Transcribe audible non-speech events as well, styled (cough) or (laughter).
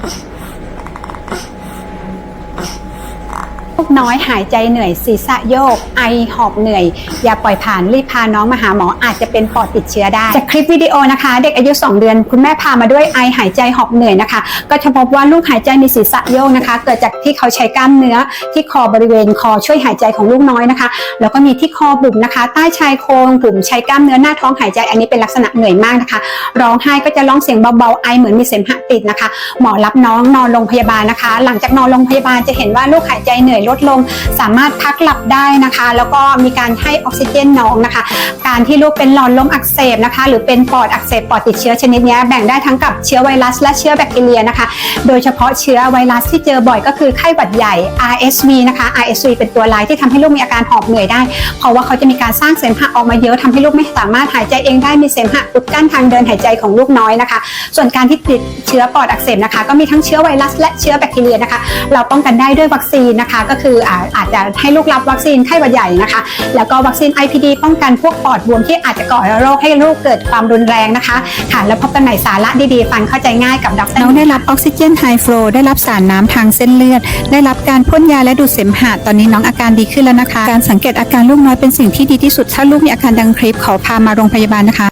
Uh-huh. (laughs) กน้อยหายใจเหนื่อยศีรษะโยก ไอหอบเหนื่อย อย่าปล่อยผ่านรีบพาน้องมาหาหมออาจจะเป็นปอดติดเชื้อได้ จากคลิปวิดีโอนะคะ เด็กอายุ 2 เดือน คุณแม่พามาด้วยไอหายใจหอบเหนื่อยนะคะ ก็จะพบว่าลูกหายใจมีศีรษะโยกนะคะ เกิดจากที่เขาใช้กล้ามเนื้อที่คอบริเวณคอช่วยหายใจของลูกน้อยนะคะ แล้วก็มีที่คอบุ๋มนะคะ ใต้ชายโครงบุ๋มใช้กล้ามเนื้อหน้าท้องหายใจอันนี้เป็นลักษณะเหนื่อยมากนะคะร้องไห้ก็จะร้องเสียงเบาๆไอเหมือนมีเสมหะติดนะคะ หมอรับน้องนอนโรงพยาบาลนะคะ หลังจากนอนโรงพยาบาลจะเห็นว่าลูกหายใจเหนื่อยลดลง สามารถพักหลับได้นะคะ แล้วก็มีการให้ออกซิเจนน้องนะคะ การที่ลูกเป็นหลอดลมอักเสบนะคะ หรือเป็นปอดอักเสบปอดติดเชื้อชนิดนี้แบ่งได้ทั้งกับเชื้อไวรัส และเชื้อแบคทีเรียนะคะ โดยเฉพาะเชื้อไวรัสที่เจอบ่อยก็คือไข้หวัดใหญ่ RSV นะคะ RSV เป็นตัวร้ายที่ทำให้ลูกมีอาการหอบเหนื่อยได้ เพราะว่าเขาจะมีการสร้างเสมหะออกมาเยอะทำให้ลูกไม่สามารถหายใจเองได้มีเสมหะอุดกั้นทางเดินหายใจของลูกน้อยนะคะ ส่วนการที่ติดเชื้อปอดอักเสบนะคะ ก็มีทั้งเชื้อไวรัสและเชื้อแบคทีเรียนะคะ เราป้องกันได้ด้วยวัคซีนนะคะก็คืออาอาจจะให้ลูกรับวัคซีนไข้หวัดใหญ่นะคะ แล้วก็วัคซีน IPD ป้องกันพวกปอดบวมที่อาจจะก่อโรคให้ลูกเกิดความรุนแรงนะคะค่ะแล้วพบกันใหม่สาระดีๆ ฟังเข้าใจง่ายกับดรน้องได้รับออกซิเจนไฮฟลูได้รับสารน้ำทางเส้นเลือด ได้รับการพ่นยาและดูดเสมหะตอนนี้น้องอาการดีขึ้นแล้วนะคะ การสังเกตอาการลูกน้อยเป็นสิ่งที่ดีที่สุดถ้าลูกมีอาการดังคลิปขอพามาโรงพยาบาลนะคะ